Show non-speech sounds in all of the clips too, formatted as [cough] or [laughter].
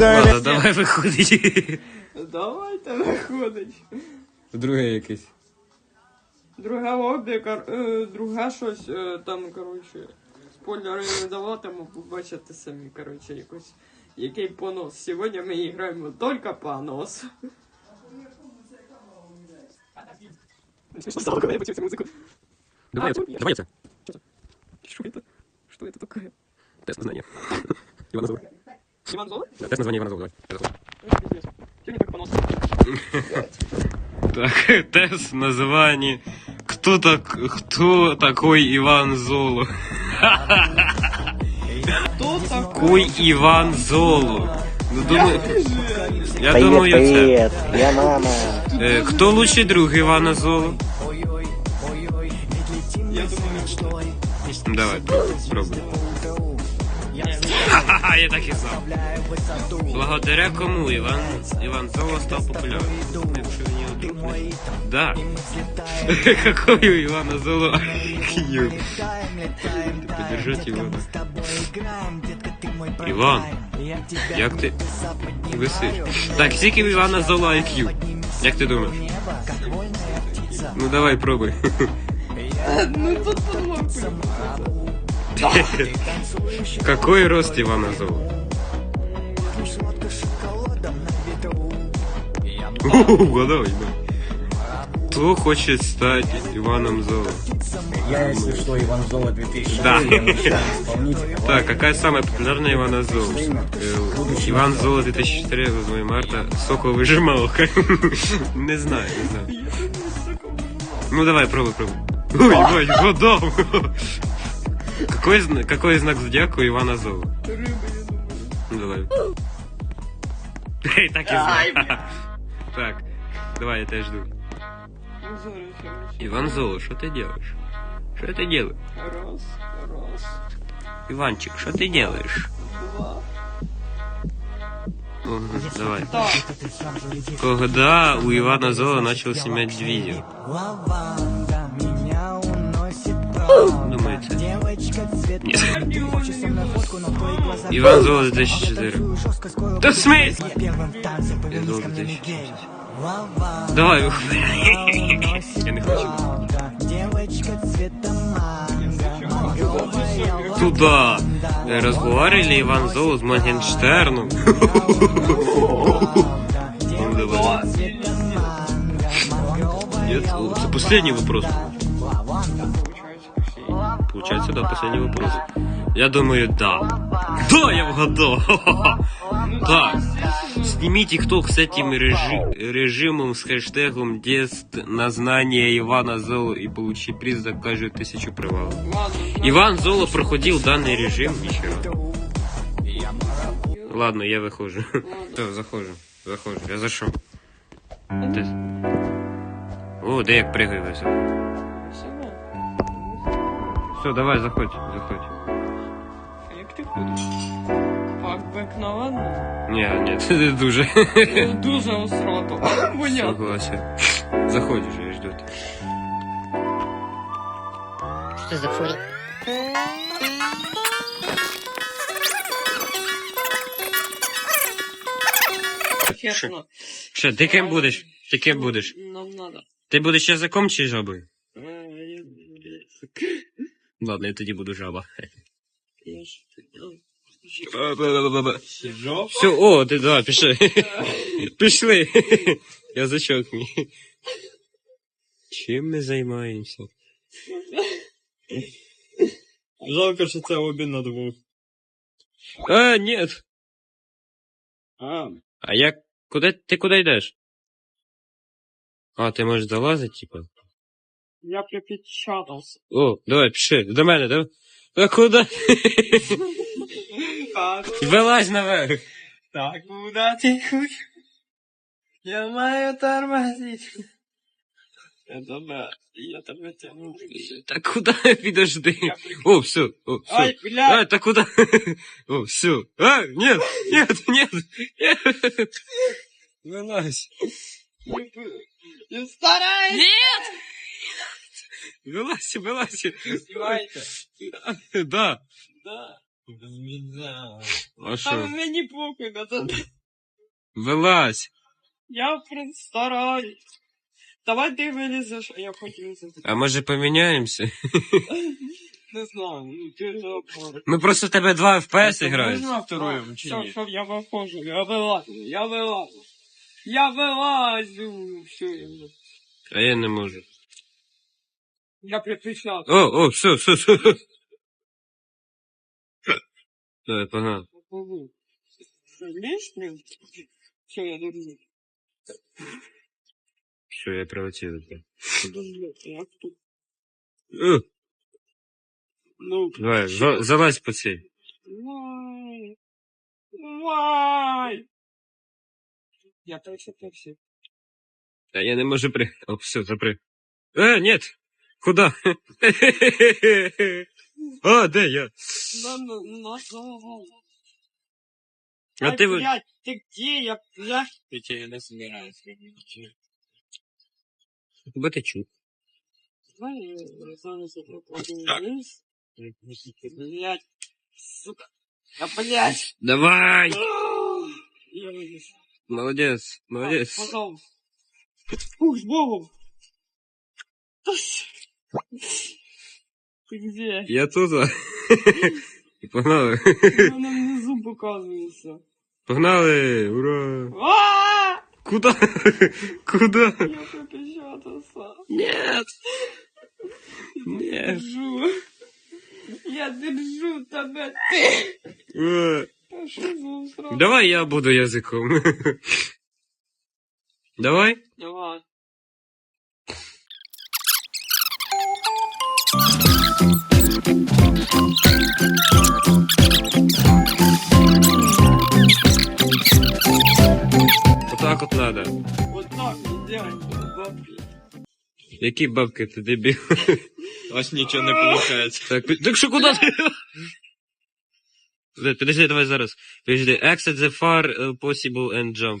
Ладно, давай виходить. Давайте виходить. Друге якесь. Друга лобіка, е, друга щось е, там, коротше, спойлери не даватиму, побачите самі, коротше, якось. Який понос. Сьогодні ми граємо тільки понос. Давай, давай це. Что это? Что это такое? Тест на знання. Івана Зола. Иван Зола? Да, тест на знання Івана Зола. Давай. Сегодня только понос. Так, [laughs] тест название. Кто так, кто такой Иван Золу? Кто такой? Иван Золу? Ну, думаю, я Привет, думаю, це. привет, я мама. Е, Хто лучший друг Івана Золу? Я думаю. Давай, пробуй, Я так і знав. Благодаря кому Іван, Іван Золо став популярним? Якщо він його друг Да. [laughs] Какой у Ивана Золо IQ? Поддержать Ивана. Іван, як ти висиш? Так, скільки у Івана Золо IQ? Як ти думаєш? Ну давай, пробуй. [laughs] Ну тут подумав. [laughs] Какой рост Ивана Золо? Угадал, Кто хочет стать Иваном Золо? Я, если что, Иван Зола 2000. Да. [laughs] Так, какая самая популярная Ивана Золо? Э, Иван Золо 2004, 8 марта, выжималка. [laughs] Не знаю, не знаю. Ну давай, пробуй, пробуй. Ой, ебать, гадал. Какой, зна- какой знак зодиака у Ивана Золо? Рыба, я думаю. Ну давай. [laughs] Эй, так и знаю. [laughs] Так, давай, я тебя жду. Иван Золо, что ты делаешь? Что ты делаешь? Раз, раз, Иванчик, что ты делаешь? два. Мгм, Давай. Когда у Ивана Зола начал снимать видео? [laughs] называется. Нет. Иван Золото 2004. Тут смесь! Иван Золото 2004. Давай, ух. [laughs] Я не хочу. Туда э, разговаривали Иван Золо с Мангенштерном. Нет, это последний вопрос. получається посій. Получается, да, последний вопрос. Я думаю, да. Да, я вгадал. [laughs] Так. Сними тикток с этим режи- режимом с хэштегом «Тест на знание Ивана Золо» и получи приз за каждую тысячу провалов. Ладно, Иван Золо проходил данный режим вчера. Ладно, я выхожу. [laughs] Все, захожу. Захожу. Я зашел. Ти... О, де як пригаю весело. Себе. Все, давай, заходь, заходь. Як ти ходиш? Так, обикновенно. Ні, ні, це дуже. Ну, Дуже осрато. [laughs] [laughs] Понятно. Согласен. Заходь уже, ждет. Что за фурия? Чесно. Що, ти ким будеш? Ти ким будеш? Нам надо. Ти будеш язиком чи жабою? Е, я- Ладно, я тоді буду жаба. я ж- Все, о, ти да, пішли. Пішли. Язичок мій. Чим ми займаємося? Жалко, що це обмін на двох. А, ні. А, А як? Куди ти куди йдеш? А, ти можеш залазити, типа? Я припечатався. О, давай, пішли, до мене, давай. А куди? Вилазь наверх. Так, куда ты хочешь? Я маю тормозить. Я тебе, я тебе тягну. Та куди? Підожди. О, все, о, все. Ай, бля! А, та куди? О, все. А, нет, нет, нет, нет. Вилазь. Я стараюсь! Нет! [laughs] Вилазь, вилазь. Снимайте. [laughs] Да. Да. А А що? мені поки на це. Вилазь. Я стараюсь. Давай ти вилізеш, а я потім за А може поміняємося? [laughs] Не знаю, ну ти ж опор. Ми просто в тебе 2 FPS грають. Можна вторую, чи ні? все, я виходжу, я вилазю, я вилазю. Я вилазю. Все, я вже. А я не можу. Я припечатав. О, о, все, все, все. Давай, погнали. Лишним? Все, я дурю. Все, я тут? Ну, Давай, за- залазь по цій. Вай! Вай! Я причепився. А я не можу при... О, все, запри. Э, нет! Куда? [laughs] А, де я? На, на, назад. А Ай, ти... ви- блядь, ты где? Я, блядь. Я не собираюсь. Бо ти чув. Давай, я зараз я вниз. Блядь. Сука. Да, блядь. Давай! Я вылез. Молодець, А, молодець. Пожалуйста. Ух, с Богом. Ты где? Я тут. а. [laughs] Погнали. Она внизу показывается. Погнали! Ура! А! Куда? [laughs] Куда? Я пропечатался. Нет! Нет! Держу. Я держу тебя, ты. Э, А за усрал? Давай я буду язиком. [laughs] Давай? Давай. Отак от надо. Вот так вот делать, бабки. Які бабки ти дебіл? Ось нічого не виходить. Так, пи- так що куди ти? Давай зараз. Подожди, exit the far uh, possible and jump.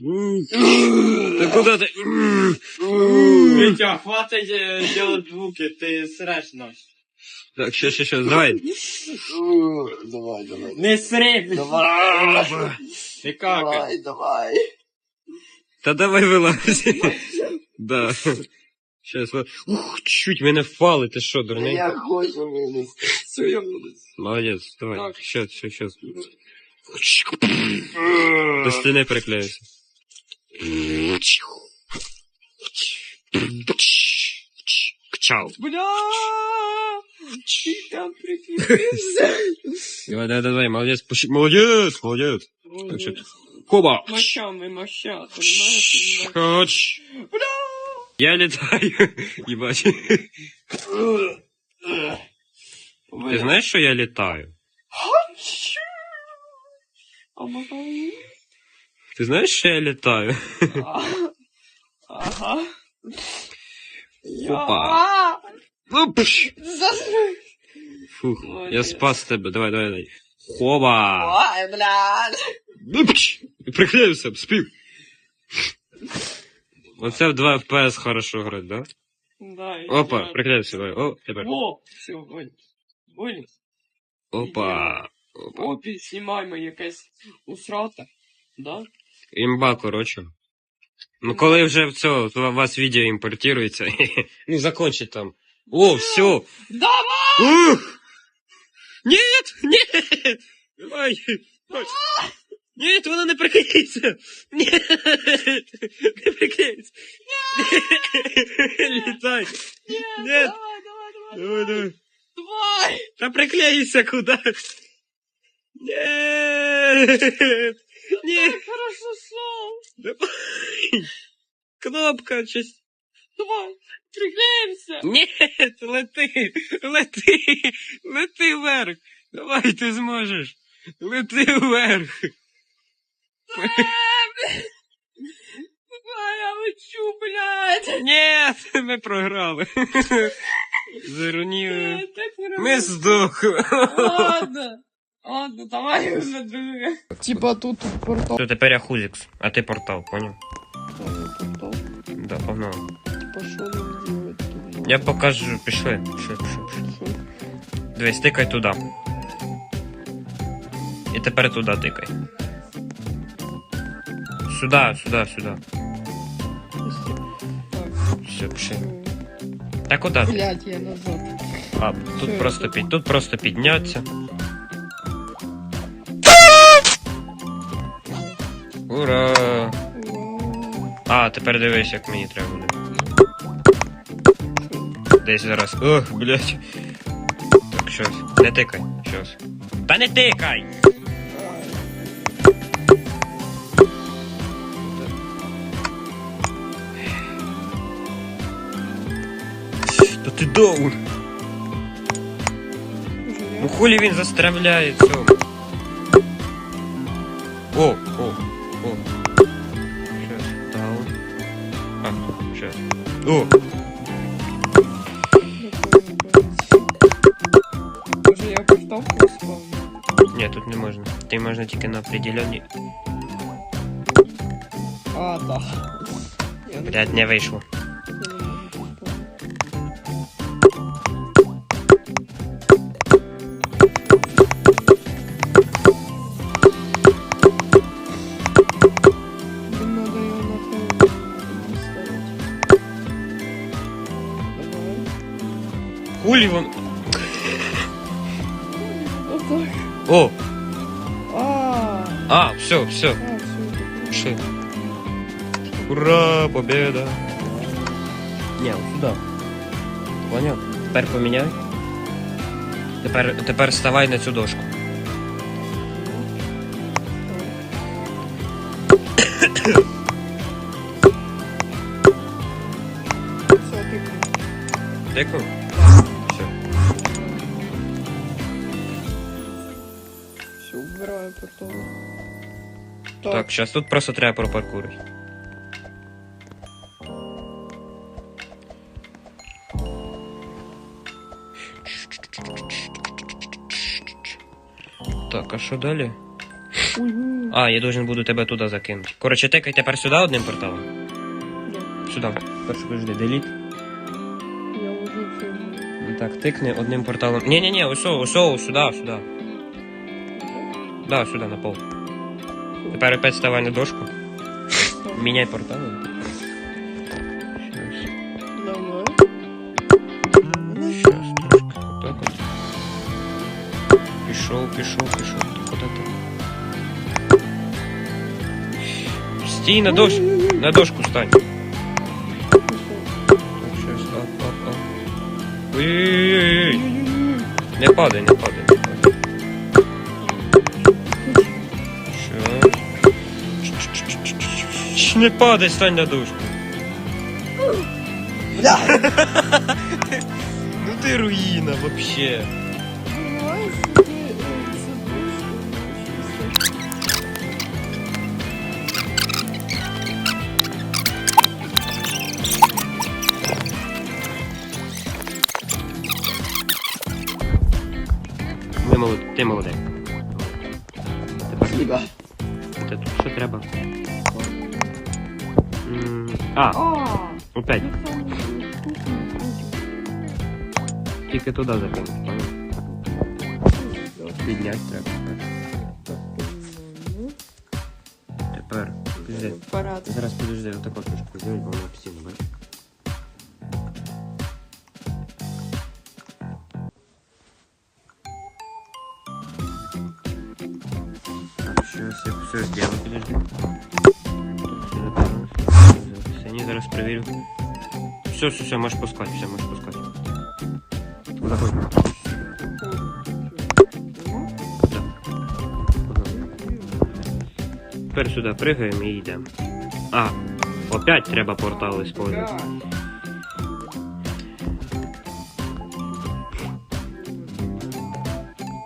Ты куда ты? Вітя, хватить е, делать звуки, ти среш нас. Так, сейчас, сейчас, сейчас, давай. Давай, давай. Не сри, Давай, Ти кака. давай, давай. Да давай вылазь. Да. Сейчас, ух, чуть мене впали, ти що, дурний? Я хочу вилізти. Все, я буду. Молодець, давай. Так. Щас, щас, щас. До стіни приклеївся. Кчау. Бля! [laughs] Ты там прикрепился. Давай, давай, давай, молодець, пошли. Молодець, молодець. Так, що? Хоба. Мощами, моща, понимаешь? Хоч. Я літаю. Їбать. Ти знаєш, що я літаю? А могу? Ти знаєш, що я літаю? Ага. Опа. Фух, я спас тебе. Давай, давай, давай. Хоба. Ой, блядь. Приклеївся, спів. Оце в 2 FPS хорошо грати, да? Да, я Опа, приклеївся, давай. О, тепер. О, все, вылез. Вылез. Опа. Опа. Опі, знімаємо якесь усрата. Да? Імба, коротше. Ну, коли вже все, у вас відео імпортується, [laughs] ну, закончить там. О, все. Давай! Ух! Нет! Нет! Давай! Давай. Нет, вона не приклеїться! Нет! Не приклеїться! Літай! Нет! Давай, давай, давай. Давай, давай! Давай! Та приклеїся куда! Нет! Нет! Хорошо шел. Давай! Кнопка, щось. Давай, приклеїмося. Ні, лети, лети, лети вверх. Давай, ти зможеш. Лети вверх. Давай, я лечу, блядь. Ні, ми програли. Не Ми здохли. Ладно. Ладно, давай [laughs] уже друге. Типа тут портал. То тепер я хузікс, а ти портал, поняв? Портал. Да, погнали. Пошел делать тут. Я покажу, пішли, пішли, пішли, пішли. Дивись, тикай туди. І тепер туди тикай. Сюди, сюди, сюди. Все, пішли. Так куди? Блять, я назад. А, тут просто під, тут просто підняться. Тепер дивись, як мені треба буде. Десь зараз. Ох, блядь. Так, щось. Не тикай, щось. Та не тикай! Та ти доун! Ну хулі він застрявляє цьому. О, о. А, щас. О! Може я портал поспав? Ні, тут не можна. Ти можна тільки на определенні. А, да. Я не Блядь, не вийшло. Давай. Хулі вон. Вот так. О! А, А, все, все. а, все. Пішли. Ура, победа! Ні, от сюди. Поняв? Тепер поміняй. Тепер, тепер ставай на цю дошку. Все, Все, убираю портал. Так, зараз тут просто треба пропаркурити. Так, а що далі? А, я должен буду тебе туди закинути. Коротше, тикай тепер сюди одним порталом. да. Сюди. Перше подожди, деліт. Я уже. Ну Так, тикни одним порталом. Ні-ні-ні, ось, ось, сюди, сюди. Да, сюди, на пол. Тепер опять ставай на дошку. Міняй портал. Щас. Давай. Щас, трошки. Отак от. Пішов, пішов, пішов. Ти Куди ти? Стій на дошку. На дошку стань. Так, щас, оп, оп, оп. Ой-ой-ой. Не падай, не падай, Ч, Не падай, стань на дошку. Ну ти руїна вообще. Ти молодець. А, А, опять. я там вкусный Тільки туди закинути. понял? Підняти треба. Ну, Тепер. Підожди. Парад. Зараз подожди, отак от трошки зробити, бо воно постійно раз проверю. Все, все, все, можешь пускать, все, можешь пускать. Заходи. Да. Тепер сюди пригаємо і йдемо. А, опять треба портал использовать.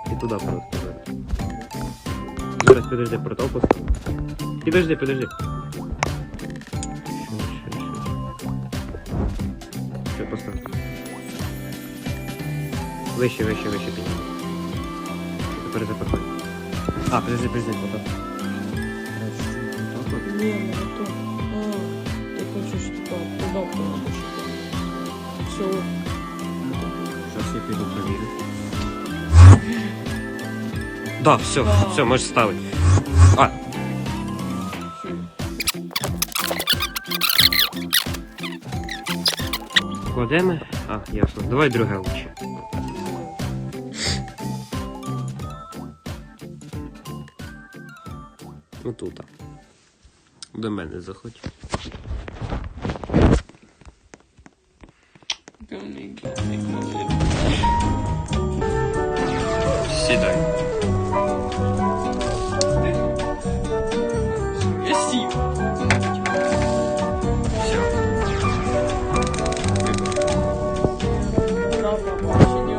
І туди просто. Зараз подожди, портал пускай. Підожди, подожди. Вище, вище, вище підняй. Тепер запаркуй. А, подожди, подожди, потом. Ні, не то. А, ти хочеш типа туди положити. Все. Зараз я піду провірю. Да, все, Да. все, можеш ставити. А, кладемо. А, ясно. Давай друге лучше. Отут. До мене заходь. Сідай. Я сів. Все.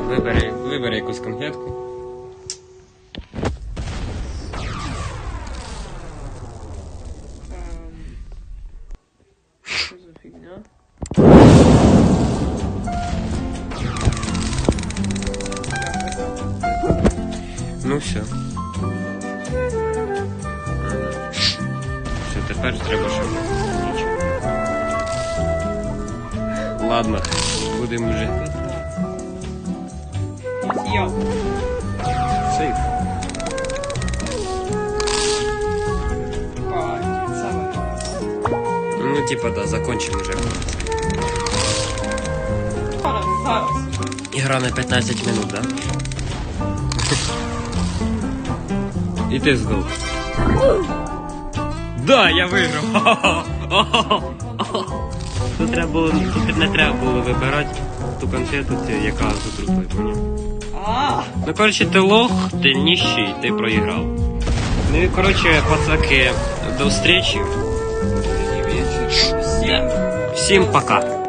Вибери, вибери якусь конфетку. За? Ну все. Все, тепер треба, нічого. Ладно, будемо вже. Я. Ну, типа, да, закончимо вже. Зараз, зараз. На 15 минут, да? І ти здох. Да, я виграв. Тут треба було, тут не треба було вибирати ту конфету, цю, яка рукою, поняв? Ну, коротше, ти лох, ти ніщий, ти проіграв. Ну і коротше, пацаки, до встречі. Всім. пока.